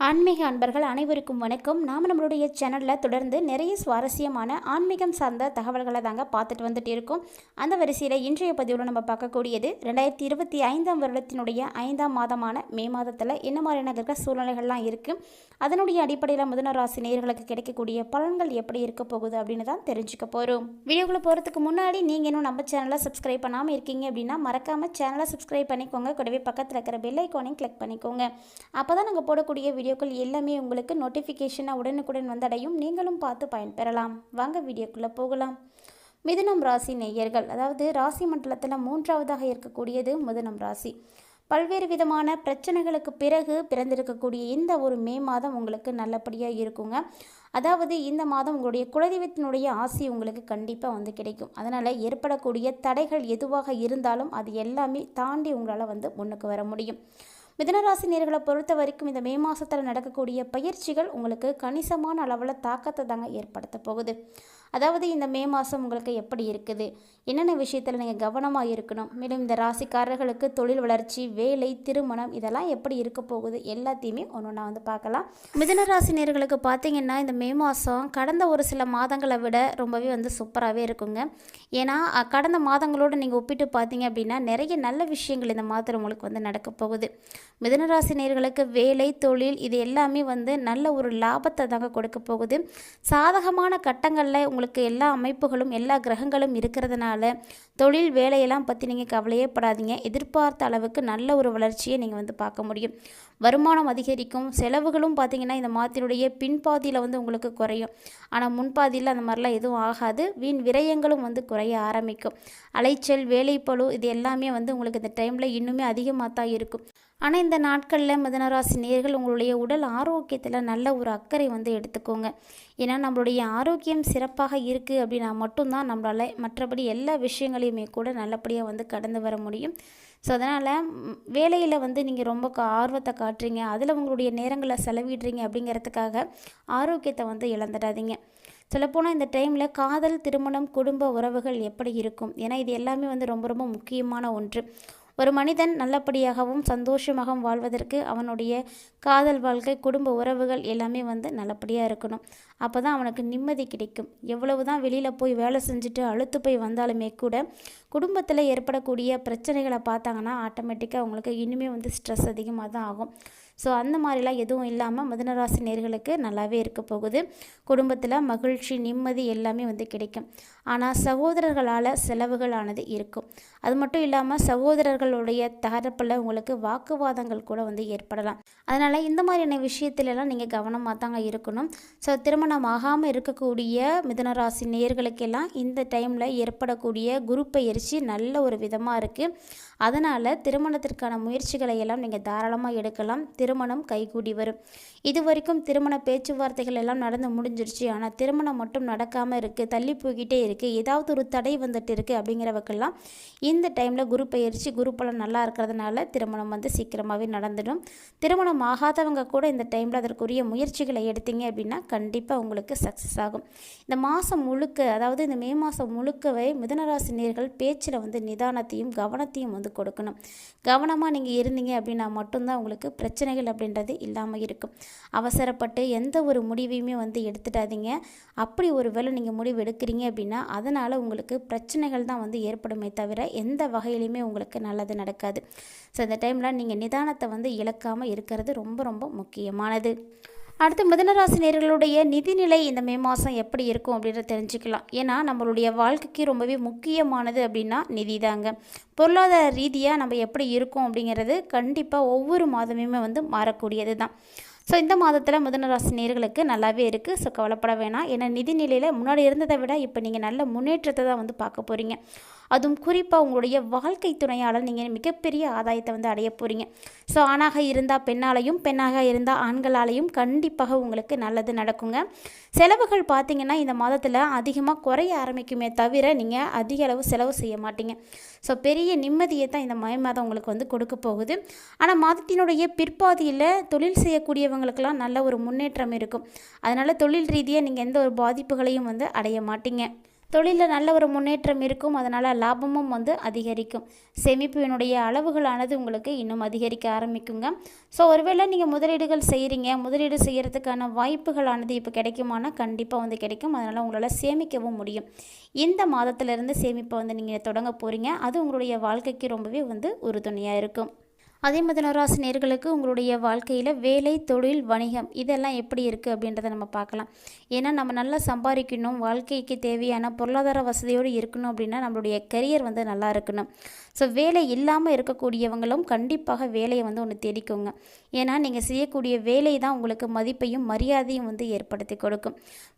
ஆன்மீக அன்பர்கள் அனைவருக்கும் வணக்கம். நாம் நம்மளுடைய சேனலில் தொடர்ந்து நிறைய சுவாரஸ்யமான ஆன்மீகம் சார்ந்த தகவல்களை தாங்க பார்த்துட்டு வந்துட்டு இருக்கோம். அந்த வரிசையில் இன்றைய பதிவில் நம்ம பார்க்கக்கூடியது ரெண்டாயிரத்தி இருபத்தி ஐந்தாம் வருடத்தினுடைய ஐந்தாம் மாதமான மே மாதத்தில் என்ன மாதிரியான கிரக சூழ்நிலைகள்லாம் இருக்குது அதனுடைய அடிப்படையில் முதன ராசி நேயர்களுக்கு கிடைக்கக்கூடிய பலன்கள் எப்படி இருக்க போகுது அப்படின்னு தான் தெரிஞ்சுக்க போகிறோம் வீடியோக்குள்ளே போகிறதுக்கு முன்னாடி நீங்கள் இன்னும் நம்ம சேனலை சப்ஸ்கிரைப் பண்ணாமல் இருக்கீங்க அப்படின்னா மறக்காமல் சேனலை சப்ஸ்கிரைப் பண்ணிக்கோங்க. கூடவே பக்கத்தில் இருக்கிற பெல் ஐக்கானையும் கிளிக் பண்ணிக்கோங்க. அப்போ தான் நாங்கள் போடக்கூடிய வீடியோக்கள் எல்லாமே உங்களுக்கு நோட்டிஃபிகேஷனாக உடனுக்குடன் வந்தடையும். நீங்களும் பார்த்து பயன்பெறலாம். வாங்க வீடியோக்குள்ளே போகலாம். மிதுனம் ராசி நேயர்கள் அதாவது ராசி மண்டலத்தில் மூன்றாவதாக இருக்கக்கூடியது மிதுனம் ராசி. பல்வேறு விதமான பிரச்சனைகளுக்கு பிறகு பிறந்திருக்கக்கூடிய இந்த ஒரு மே மாதம் உங்களுக்கு நல்லபடியாக இருக்குங்க. அதாவது இந்த மாதம் உங்களுடைய குலதெய்வத்தினுடைய ஆசி உங்களுக்கு கண்டிப்பாக வந்து கிடைக்கும். அதனால் ஏற்படக்கூடிய தடைகள் எதுவாக இருந்தாலும் அது எல்லாமே தாண்டி உங்களால் வந்து முன்னுக்கு வர முடியும். மிதனராசி நேர்களை பொறுத்த வரைக்கும் இந்த மே மாதத்தில் நடக்கக்கூடிய பயிற்சிகள் உங்களுக்கு கணிசமான அளவில் தாக்கத்தை தாங்க ஏற்படுத்த போகுது. அதாவது இந்த மே மாதம் உங்களுக்கு எப்படி இருக்குது? என்னென்ன விஷயத்தில் நீங்கள் கவனமாக இருக்கணும்? மேலும் இந்த ராசிக்காரர்களுக்கு தொழில் வளர்ச்சி வேலை திருமணம் இதெல்லாம் எப்படி இருக்க போகுது? எல்லாத்தையுமே ஒன்று நான் வந்து பார்க்கலாம். மிதன ராசி நேர்களுக்கு பார்த்தீங்கன்னா இந்த மே மாதம் கடந்த ஒரு சில மாதங்களை விட ரொம்பவே வந்து சூப்பராகவே இருக்குங்க. ஏன்னா கடந்த மாதங்களோடு நீங்கள் ஒப்பிட்டு பார்த்தீங்க அப்படின்னா நிறைய நல்ல விஷயங்கள் இந்த மாதத்தில் உங்களுக்கு வந்து நடக்க போகுது. மிதனராசி நேர்களுக்கு வேலை தொழில் இது எல்லாமே வந்து நல்ல ஒரு லாபத்தை தாங்க கொடுக்க போகுது. சாதகமான கட்டங்களில் உங்களுக்கு எல்லா அமைப்புகளும் எல்லா கிரகங்களும் இருக்கிறதுனால தொழில் வேலையெல்லாம் பற்றி நீங்கள் கவலையே படாதீங்க. எதிர்பார்த்த அளவுக்கு நல்ல ஒரு வளர்ச்சியை நீங்கள் வந்து பார்க்க முடியும். வருமானம் அதிகரிக்கும். செலவுகளும் பார்த்தீங்கன்னா இந்த மாதத்தினுடைய பின்பாதியில் வந்து உங்களுக்கு குறையும். ஆனால் முன்பாதியில் அந்த மாதிரிலாம் எதுவும் ஆகாது. வீண் விரயங்களும் வந்து குறைய ஆரம்பிக்கும். அலைச்சல் வேலைப்பளு இது எல்லாமே வந்து உங்களுக்கு இந்த டைமில் இன்னுமே அதிகமாக தான் இருக்கும். ஆனால் இந்த நாட்களில் மிதனராசி நேர்கள் உங்களுடைய உடல் ஆரோக்கியத்தில் நல்ல ஒரு அக்கறை வந்து எடுத்துக்கோங்க. ஏன்னா நம்மளுடைய ஆரோக்கியம் சிறப்பாக இருக்குது அப்படின்னா மட்டும்தான் நம்மளால் மற்றபடி எல்லா விஷயங்களையுமே கூட நல்லபடியாக வந்து கடந்து வர முடியும். ஸோ அதனால் வேலையில் வந்து நீங்கள் ரொம்ப கா- ஆர்வத்தை காட்டுறீங்க. அதில் உங்களுடைய நேரங்களை செலவிடுறீங்க அப்படிங்கிறதுக்காக ஆரோக்கியத்தை வந்து இழந்துடாதீங்க. சொல்லப்போனால் இந்த டைமில் காதல் திருமணம் குடும்ப உறவுகள் எப்படி இருக்கும்? ஏன்னா இது எல்லாமே வந்து ரொம்ப ரொம்ப முக்கியமான ஒன்று. ஒரு மனிதன் நல்லபடியாகவும் சந்தோஷமாகவும் வாழ்வதற்கு அவனுடைய காதல் வாழ்க்கை குடும்ப உறவுகள் எல்லாமே வந்து நல்லபடியாக இருக்கணும். அப்போ தான் அவனுக்கு நிம்மதி கிடைக்கும். எவ்வளவு தான் வெளியில் போய் வேலை செஞ்சுட்டு அழுத்து போய் வந்தாலுமே கூட குடும்பத்தில் ஏற்படக்கூடிய பிரச்சனைகளை பார்த்தாங்கன்னா ஆட்டோமேட்டிக்காக அவங்களுக்கு இனிமேல் வந்து ஸ்ட்ரெஸ் அதிகமாக தான் ஆகும். ஸோ அந்த மாதிரிலாம் எதுவும் இல்லாமல் மிதனராசி நேர்களுக்கு நல்லாவே இருக்க போகுது. குடும்பத்தில் மகிழ்ச்சி நிம்மதி எல்லாமே வந்து கிடைக்கும். ஆனால் சகோதரர்களால் செலவுகளானது இருக்கும். அது மட்டும் இல்லாமல் சகோதரர்களுடைய தரப்பில் உங்களுக்கு வாக்குவாதங்கள் கூட வந்து ஏற்படலாம். அதனால் இந்த மாதிரியான விஷயத்துலலாம் நீங்கள் கவனமாக தாங்க இருக்கணும். ஸோ திருமணம் ஆகாமல் இருக்கக்கூடிய மிதனராசி நேயர்களுக்கெல்லாம் இந்த டைமில் ஏற்படக்கூடிய குரு பயிற்சி நல்ல ஒரு விதமாக இருக்குது அதனால் திருமணத்திற்கான முயற்சிகளை எல்லாம் நீங்கள் தாராளமாக எடுக்கலாம். திருமணம் கைகூடி வரும். இது வரைக்கும் திருமண பேச்சுவார்த்தைகள் எல்லாம் நடந்து முடிஞ்சிருச்சு. ஆனால் திருமணம் மட்டும் நடக்காமல் இருக்குது தள்ளி போய்கிட்டே இருக்குது ஏதாவது ஒரு தடை வந்துட்டு இருக்குது அப்படிங்கிறவக்கெல்லாம் இந்த டைமில் குரு பயிற்சி குரு பலன் நல்லா இருக்கிறதுனால திருமணம் வந்து சீக்கிரமாகவே நடந்துடும். திருமணம் ஆகாதவங்க கூட இந்த டைமில் அதற்குரிய முயற்சிகளை எடுத்தீங்க அப்படின்னா கண்டிப்பாக உங்களுக்கு சக்ஸஸ் ஆகும். இந்த மாதம் முழுக்க அதாவது இந்த மே மாதம் முழுக்கவே மிதனராசி நேர்கள் பேச்சில் வந்து நிதானத்தையும் கவனத்தையும் வந்து கொடுக்கணும். கவனமாக நீங்கள் இருந்தீங்க அப்படின்னா மட்டும்தான் உங்களுக்கு பிரச்சனை பிரச்சனைகள் அப்படின்றது இல்லாமல் இருக்கும். அவசரப்பட்டு எந்த ஒரு முடிவையுமே வந்து எடுத்துட்டாதீங்க அப்படி ஒரு வேளை நீங்கள் முடிவு எடுக்கிறீங்க அப்படின்னா அதனால் உங்களுக்கு பிரச்சனைகள் தான் வந்து ஏற்படுமே தவிர எந்த வகையிலையுமே உங்களுக்கு நல்லது நடக்காது. ஸோ இந்த டைமில் நீங்கள் நிதானத்தை வந்து இழக்காமல் இருக்கிறது ரொம்ப ரொம்ப முக்கியமானது. அடுத்து மிதனராசி நேர்களுடைய நிதிநிலை இந்த மே மாதம் எப்படி இருக்கும் அப்படின்றத தெரிஞ்சுக்கலாம். ஏன்னா நம்மளுடைய வாழ்க்கைக்கு ரொம்பவே முக்கியமானது அப்படின்னா நிதி தாங்க. பொருளாதார ரீதியாக நம்ம எப்படி இருக்கோம் அப்படிங்கிறது கண்டிப்பாக ஒவ்வொரு மாதமுமே வந்து மாறக்கூடியது தான். ஸோ இந்த மாதத்தில் மிதனராசி நேர்களுக்கு நல்லாவே இருக்குது ஸோ கவலைப்பட வேணாம். ஏன்னா நிதிநிலையில் முன்னாடி இருந்ததை விட இப்போ நீங்கள் நல்ல முன்னேற்றத்தை தான் வந்து பார்க்க போகிறீங்க அதுவும் குறிப்பாக உங்களுடைய வாழ்க்கை துணையாளர் நீங்கள் மிகப்பெரிய ஆதாயத்தை வந்து அடைய போகிறீங்க ஸோ ஆணாக இருந்தால் பெண்ணாலையும் பெண்ணாக இருந்தால் ஆண்களாலையும் கண்டிப்பாக உங்களுக்கு நல்லது நடக்குங்க. செலவுகள் பார்த்தீங்கன்னா இந்த மாதத்தில் அதிகமாக குறைய ஆரம்பிக்குமே தவிர நீங்கள் அதிக அளவு செலவு செய்ய மாட்டீங்க. ஸோ பெரிய நிம்மதியை தான் இந்த மய மாதம் உங்களுக்கு வந்து கொடுக்க போகுது. ஆனால் மாதத்தினுடைய பிற்பாதியில் தொழில் செய்யக்கூடியவங்களுக்கெல்லாம் நல்ல ஒரு முன்னேற்றம் இருக்கும். அதனால் தொழில் ரீதியாக நீங்கள் எந்த ஒரு பாதிப்புகளையும் வந்து அடைய மாட்டீங்க. தொழிலில் நல்ல ஒரு முன்னேற்றம் இருக்கும். அதனால் லாபமும் வந்து அதிகரிக்கும். சேமிப்பினுடைய அளவுகளானது உங்களுக்கு இன்னும் அதிகரிக்க ஆரம்பிக்குங்க. ஸோ ஒருவேளை நீங்கள் முதலீடுகள் செய்கிறீங்க முதலீடு செய்கிறதுக்கான வாய்ப்புகளானது இப்போ கிடைக்குமானா கண்டிப்பாக வந்து கிடைக்கும். அதனால் உங்களால் சேமிக்கவும் முடியும். இந்த மாதத்திலிருந்து சேமிப்பை வந்து நீங்கள் தொடங்க போகிறீங்க அது உங்களுடைய வாழ்க்கைக்கு ரொம்பவே வந்து உறுதுணையாக இருக்கும். அதே மிதனராசி நேர்களுக்கு உங்களுடைய வாழ்க்கையில் வேலை தொழில் வணிகம் இதெல்லாம் எப்படி இருக்குது அப்படின்றத நம்ம பார்க்கலாம். ஏன்னா நம்ம நல்லா சம்பாதிக்கணும் வாழ்க்கைக்கு தேவையான பொருளாதார வசதியோடு இருக்கணும் அப்படின்னா நம்மளுடைய கரியர் வந்து நல்லா இருக்கணும். ஸோ வேலை இல்லாமல் இருக்கக்கூடியவங்களும் கண்டிப்பாக வேலையை வந்து ஒன்று தேடிக்கோங்க. ஏன்னா நீங்கள் செய்யக்கூடிய வேலை தான் உங்களுக்கு மதிப்பையும் மரியாதையும் வந்து ஏற்படுத்தி கொடுக்கும்.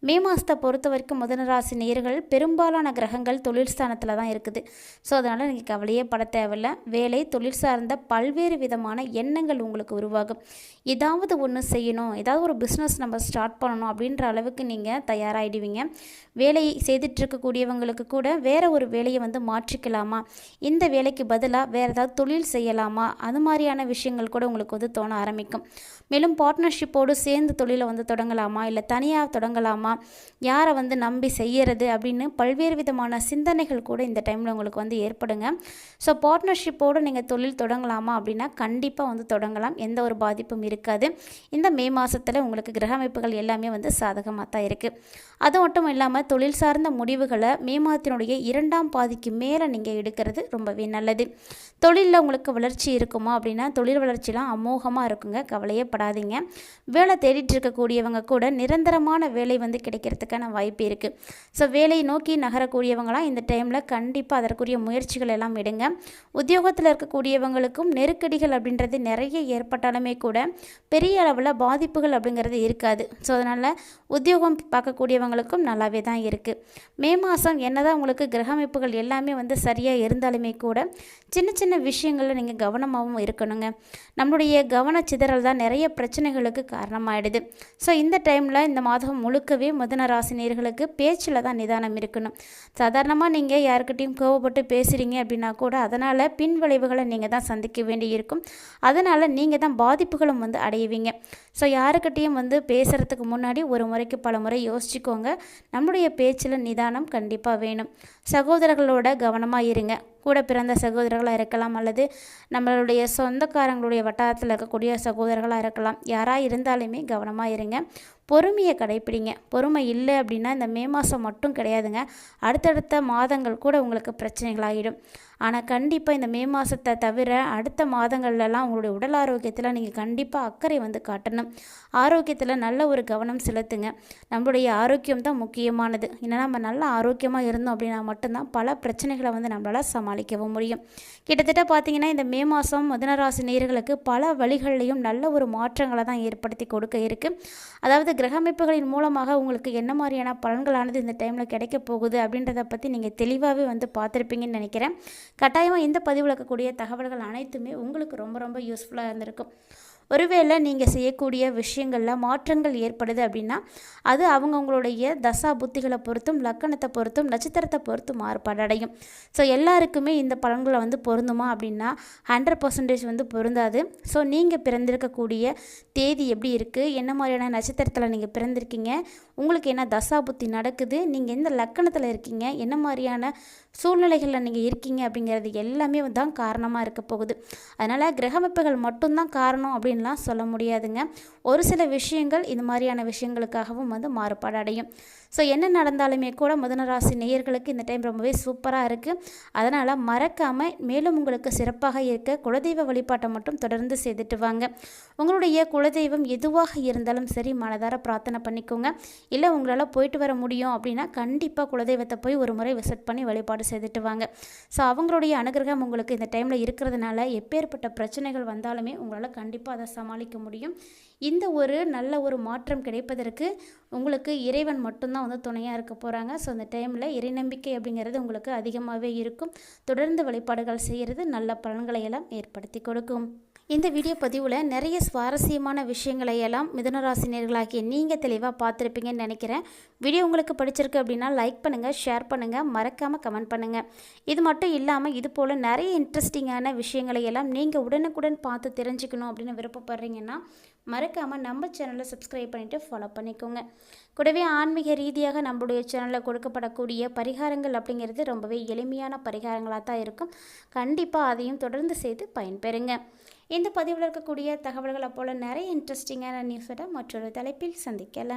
மே மாதத்தை பொறுத்த வரைக்கும் முதனராசி நேர்கள் பெரும்பாலான கிரகங்கள் தொழில் ஸ்தானத்தில் தான் இருக்குது. ஸோ அதனால் நீங்கள் கவலையே பட தேவையில்ல. வேலை தொழில் சார்ந்த பல்வேறு விதமான எண்ணங்கள் உங்களுக்கு உருவாகும். ஏதாவது ஒன்று செய்யணும் ஏதாவது ஒரு பிஸ்னஸ் நம்ம ஸ்டார்ட் பண்ணணும் அப்படின்ற அளவுக்கு நீங்கள் தயாராகிடுவீங்க வேலையை செய்துட்ருக்கக்கூடியவங்களுக்கு கூட வேறு ஒரு வேலையை வந்து மாற்றிக்கலாமா? இந்த வேலைக்கு பதிலாக வேறு ஏதாவது தொழில் செய்யலாமா? அது மாதிரியான விஷயங்கள் கூட உங்களுக்கு வந்து தோண ஆரம்பிக்கும். மேலும் பார்ட்னர்ஷிப்போடு சேர்ந்து தொழிலை வந்து தொடங்கலாமா? இல்லை தனியாக தொடங்கலாமா? யாரை வந்து நம்பி செய்யறது அப்படின்னு பல்வேறு விதமான சிந்தனைகள் கூட இந்த டைமில் உங்களுக்கு வந்து ஏற்படுங்க. ஸோ பார்ட்னர்ஷிப்போடு நீங்கள் தொழில் தொடங்கலாமா அப்படின்னு கண்டிப்பாக வந்து தொடங்கலாம். எந்த ஒரு பாதிப்பும் இருக்காது. இந்த மே மாதத்தில் உங்களுக்கு கிரக அமைப்புகள் எல்லாமே வந்து சாதகமாக தான் இருக்குது அது மட்டும் இல்லாமல் தொழில் சார்ந்த முடிவுகளை மே மாதத்தினுடைய இரண்டாம் பாதிக்கு மேலே நீங்கள் எடுக்கிறது ரொம்பவே நல்லது. தொழிலில் உங்களுக்கு வளர்ச்சி இருக்குமா அப்படின்னா தொழில் வளர்ச்சிலாம் அமோகமாக இருக்குங்க. கவலையே படாதீங்க. வேலை தேடிட்டு இருக்கக்கூடியவங்க கூட நிரந்தரமான வேலை வந்து கிடைக்கிறதுக்கான வாய்ப்பு இருக்குது ஸோ வேலையை நோக்கி நகரக்கூடியவங்களாம் இந்த டைமில் கண்டிப்பாக அதற்குரிய முயற்சிகள் எல்லாம் எடுங்க. உத்தியோகத்தில் இருக்கக்கூடியவங்களுக்கும் நெருக்கடிகள் அப்படின்றது நிறைய ஏற்பட்டாலுமே கூட பெரிய அளவில் பாதிப்புகள் அப்படிங்கிறது இருக்காது. ஸோ அதனால் உத்தியோகம் பார்க்கக்கூடியவங்களுக்கும் நல்லாவே தான் இருக்குது மே மாதம் என்னதான் உங்களுக்கு கிரக அமைப்புகள் எல்லாமே வந்து சரியாக இருந்தாலுமே கூட சின்ன சின்ன விஷயங்களில் நீங்கள் கவனமாகவும் இருக்கணுங்க. நம்மளுடைய கவனச்சிதறல் தான் நிறைய பிரச்சனைகளுக்கு காரணமாயிடுது. ஸோ இந்த டைமில் இந்த மாதம் முழுக்கவே முதன ராசினியர்களுக்கு பேச்சில் தான் நிதானம் இருக்கணும். சாதாரணமாக நீங்கள் யாருக்கிட்டையும் கோவப்பட்டு பேசுகிறீங்க அப்படின்னா கூட அதனால் பின் விளைவுகளை நீங்கள் தான் சந்திக்க வேண்டி இருக்கும். அதனால் நீங்கள் தான் பாதிப்புகளும் வந்து அடையுவீங்க ஸோ யாருக்கிட்டேயும் வந்து பேசுகிறதுக்கு முன்னாடி ஒரு முறைக்கு பல முறை யோசிச்சுக்கோங்க. நம்முடைய பேச்சில் நிதானம் கண்டிப்பாக வேணும். சகோதரர்களோட கவனமாக இருங்க. கூட பிறந்த சகோதரர்களாக இருக்கலாம் அல்லது நம்மளுடைய சொந்தக்காரங்களுடைய வட்டாரத்தில் இருக்கக்கூடிய சகோதரர்களாக இருக்கலாம். யாராக இருந்தாலுமே கவனமாக இருங்க. பொறுமையை கடைப்பிடிங்க. பொறுமை இல்லை அப்படின்னா இந்த மே மாதம் மட்டும் கிடையாதுங்க. அடுத்தடுத்த மாதங்கள் கூட உங்களுக்கு பிரச்சனைகளாகிடும் ஆனால் கண்டிப்பாக இந்த மே மாதத்தை தவிர அடுத்த மாதங்கள்லலாம் உங்களுடைய உடல் ஆரோக்கியத்தில் நீங்கள் கண்டிப்பாக அக்கறை வந்து காட்டணும். ஆரோக்கியத்தில் நல்ல ஒரு கவனம் செலுத்துங்க. நம்மளுடைய ஆரோக்கியம் தான் முக்கியமானது. ஏன்னா நம்ம நல்ல ஆரோக்கியமாக இருந்தோம் அப்படின்னா மட்டும்தான் பல பிரச்சனைகளை வந்து நம்மளால் சமாளிக்கவும் முடியும். கிட்டத்தட்ட பார்த்தீங்கன்னா இந்த மே மாதம் மதுனராசி நேர்களுக்கு பல வழிகள்லையும் நல்ல ஒரு மாற்றங்களை தான் ஏற்படுத்தி கொடுக்க இருக்குது அதாவது கிரகமைப்புகளின் மூலமாக உங்களுக்கு என்ன மாதிரியான பலன்களானது இந்த டைமில் கிடைக்க போகுது அப்படின்றத பற்றி நீங்கள் தெளிவாகவே வந்து பார்த்துருப்பீங்கன்னு நினைக்கிறேன். கட்டாயமாக இந்த பதிவில் இருக்கக்கூடிய தகவல்கள் அனைத்துமே உங்களுக்கு ரொம்ப ரொம்ப யூஸ்ஃபுல்லாக இருந்திருக்கும். ஒருவேளை நீங்கள் செய்யக்கூடிய விஷயங்களில் மாற்றங்கள் ஏற்படுது அப்படின்னா அது அவங்கவுங்களுடைய தசா புத்திகளை பொறுத்தும் லக்கணத்தை பொறுத்தும் நட்சத்திரத்தை பொறுத்தும் மாறுபாடு அடையும். ஸோ எல்லாருக்குமே இந்த பலன்களை வந்து பொருந்துமா அப்படின்னா ஹண்ட்ரட் பர்சன்டேஜ் வந்து பொருந்தாது. ஸோ நீங்கள் பிறந்திருக்கக்கூடிய தேதி எப்படி இருக்குது என்ன மாதிரியான நட்சத்திரத்தில் நீங்கள் பிறந்திருக்கீங்க? உங்களுக்கு என்ன தசா புத்தி நடக்குது? நீங்கள் எந்த லக்கணத்தில் இருக்கீங்க? என்ன மாதிரியான சூழ்நிலைகளில் நீங்கள் இருக்கீங்க அப்படிங்கிறது எல்லாமே தான் காரணமாக இருக்க போகுது. அதனால் கிரகமைப்புகள் மட்டும்தான் காரணம் அப்படின்னு அப்படின்லாம் சொல்ல முடியாதுங்க. ஒரு சில விஷயங்கள் இது மாதிரியான விஷயங்களுக்காகவும் வந்து மாறுபாடு அடையும். ஸோ என்ன நடந்தாலுமே கூட முதனராசி நேயர்களுக்கு இந்த டைம் ரொம்பவே சூப்பராக இருக்குது அதனால் மறக்காமல் மேலும் உங்களுக்கு சிறப்பாக இருக்க குலதெய்வ வழிபாட்டை மட்டும் தொடர்ந்து செய்துட்டு வாங்க. உங்களுடைய குலதெய்வம் எதுவாக இருந்தாலும் சரி மனதார பிரார்த்தனை பண்ணிக்கோங்க. இல்லை உங்களால் போயிட்டு வர முடியும் அப்படின்னா கண்டிப்பாக குலதெய்வத்தை போய் ஒரு முறை விசிட் பண்ணி வழிபாடு செய்துட்டு வாங்க. ஸோ அவங்களுடைய அனுகிரகம் உங்களுக்கு இந்த டைமில் இருக்கிறதுனால எப்பேற்பட்ட பிரச்சனைகள் வந்தாலுமே உங்களால் கண்டிப்பாக அதை சமாளிக்க முடியும். இந்த ஒரு நல்ல ஒரு மாற்றம் கிடைப்பதற்கு உங்களுக்கு இறைவன் மட்டும்தான் வந்து துணையாக இருக்க போகிறாங்க ஸோ அந்த டைமில் இறை நம்பிக்கை அப்படிங்கிறது உங்களுக்கு அதிகமாகவே இருக்கும். தொடர்ந்து வழிபாடுகள் செய்கிறது நல்ல பலன்களை எல்லாம் ஏற்படுத்தி கொடுக்கும். இந்த வீடியோ பதிவில் நிறைய சுவாரஸ்யமான விஷயங்களை எல்லாம் மிதனராசினியர்களாகிய நீங்கள் தெளிவாக பார்த்துருப்பீங்கன்னு நினைக்கிறேன். வீடியோ உங்களுக்கு பிடிச்சிருக்கு அப்படின்னா லைக் பண்ணுங்கள் ஷேர் பண்ணுங்கள் மறக்காமல் கமெண்ட் பண்ணுங்கள் இது மட்டும் இல்லாமல் இது போல் நிறைய இன்ட்ரெஸ்டிங்கான விஷயங்களை எல்லாம் நீங்கள் உடனுக்குடன் பார்த்து தெரிஞ்சுக்கணும் அப்படின்னு விருப்பப்படுறீங்கன்னா மறக்காமல் நம்ம சேனலை சப்ஸ்கிரைப் பண்ணிவிட்டு ஃபாலோ பண்ணிக்கோங்க. கூடவே ஆன்மீக ரீதியாக நம்மளுடைய சேனலில் கொடுக்கப்படக்கூடிய பரிகாரங்கள் அப்படிங்கிறது ரொம்பவே எளிமையான பரிகாரங்களாக தான் இருக்கும். கண்டிப்பாக அதையும் தொடர்ந்து செய்து பயன்பெறுங்க. இந்த பதிவில் இருக்கக்கூடிய தகவல்களை போல் நிறைய இன்ட்ரெஸ்டிங்கான நியூஸோட மற்றொரு தலைப்பில் சந்திக்கலாம்.